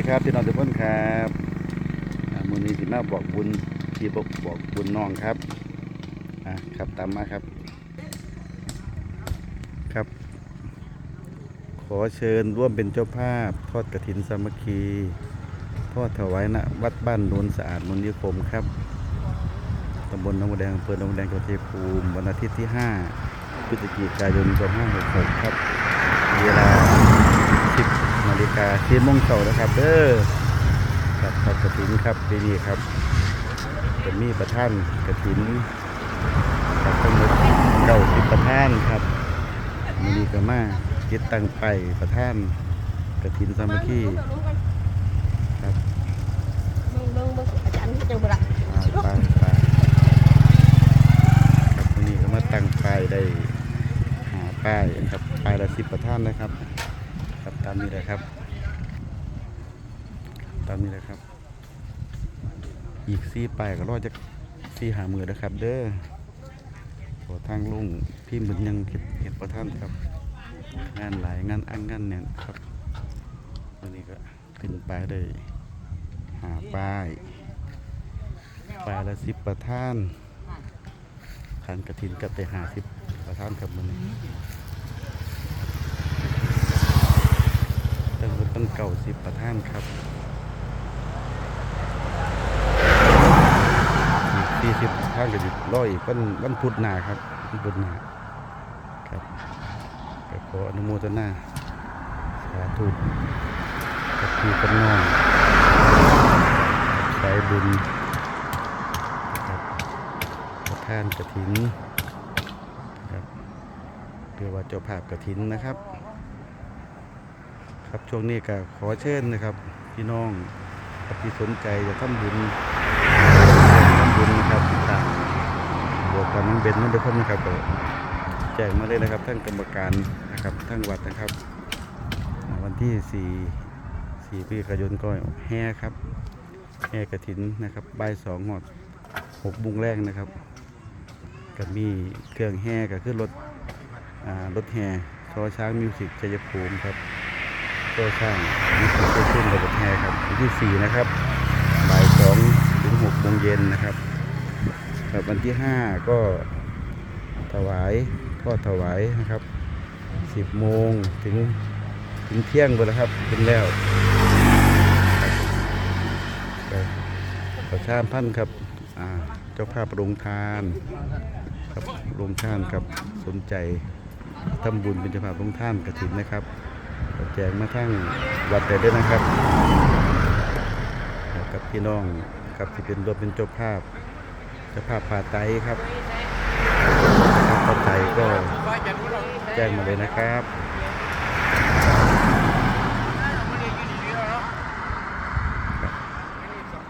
ดีครับพี่น้องทุกคนครับมือนี้สิมาบอกบุญที่บอกบอกบุญน้องครับอะครับตามมาครับ ครับ ขอเชิญร่วมเป็นเจ้าภาพ ทอดกระถินสามัคคีทอดถวายณวัดบ้านโนนสะอาดมนนิคมครับตำบลนองบัวแดงอำเภอหนองแดงจังหวัดชัยภูมิวันอาทิตย์ที่ 5พฤศจิกายน2566ครับ เวลา10 นาฬิกา10โมงเช้านะครับเด้อครับกระถินครับปีนี้ครับจะมีประท่านกระถินครับทั้งหมดเก้าสิบประท่านครับมีนีก็มาเก็ดตังไปประท่านกระถินสามัคคีครับมึงมึงมึงอาจารย์ที่จังหวัดอ่าไปไปครับวันนี้ก็มาตั้งป้ายได้หาป้ายนะครับป้ายละสิบประท่านนะครับามนี้เลยครับ ตามนี้เลยครับ อีกสี่ป้ายก็รอจะสี่หามือนะครับ เด้อขอทางลุงพี่บุญยังเห็ดเห็ดประท่านครับ งานหลายงานอังงานเนี่ยครับวันนี้ก็ขึ้นไปได้หาป้ายป้ายละสิบประท่านขันกระถินกับไปหาสิบประท่านครับมันนี้ ตั้งแต่ตั้งเก่าสิบประท่านครับอีกสี่สิบท่านก็จะร้อยอีกวันวันพุธหนาครับวันพุธหนาครับก็ขออนุโมทนาสาธุกับพี่กับน้องสายบุญนะครับประธานกระถินครับเรียกว่าเจ้าภาพกระถินนะครับ ครับช่วงนี้ก็ขอเชิญนะครับ พี่น้องที่สนใจจะทำบุญทำบุญนะครับต่างบวกกับน้องเบนน้องเบนคนนะครับแจ้งมาเลยนะครับท่านกรรมการนะครับทั้งวัดนะครับ วันที่4 4พฤศจิกายนก็แห่ครับแห่กระถินนะครับบ่ายสองหอดหกบุงแรกนะครับก็มีเครื่องแห่ก็คือรถรถแห่ชอช้างมิวสิกชัยภูมิครับ โซ่ช่างมิวสิกขึ้นรถแห่ครับวันที่ 4 นะครับบ่ายสองถึงหกโมงเย็นนะครับครับวันที่ 5 ก็ถวายทอดถวายนะครับ 10 โมงถึงถึงเที่ยงไปแล้วครับเป็นแล้วครับประชาพันธ์ครับเจ้าภาพโรงทานครับโรงทานครับสนใจทำบุญเป็นเจ้าภาพโรงทานกระถินนะครับ แจงมาทั้งวัดได้ด้วยนะครับกับพี่น้องครับที่เป็นรวมเป็นเจ้าภาพเจ้าภาพผ่าไตครับถ้าเข้ก็แจ้งมาเลยนะครับ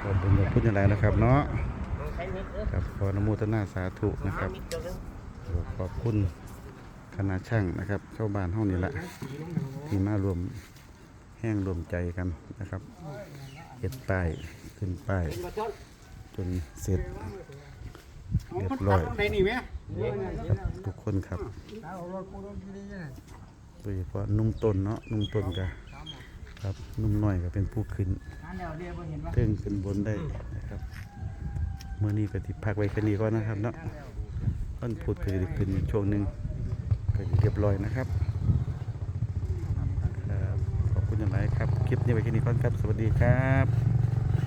ขอบคุณขอบคุณอย่างไรนะครับเนาะครับขออนโมทนาสาธุนะครับ ขอบคุณ คณะช่างนะครับเข้าบ้านห้องนี้ละที่มารวมแห้งรวมใจกันนะครับเก็บป้ายขึ้นป้ายจนเสร็จเรียบร้อยครับทุกคนครับโดยเฉพาะนุ่มต้นเนาะนุ่มต้นกะครับนุ่มหน่อยก็เป็นผู้ขึ้นเทิงขึ้นบนได้นะครับเมื่อนี้ก็ติพักไว้แค่นี้ก่อนนะครับเนาะวันพุธก็จะขึ้นช่วงหนึ่ง ก็เรียบร้อยนะครับขอบคุณอย่างไรครับ คลิปนี้ไปแค่นี้ก่อนครับ สวัสดีครับ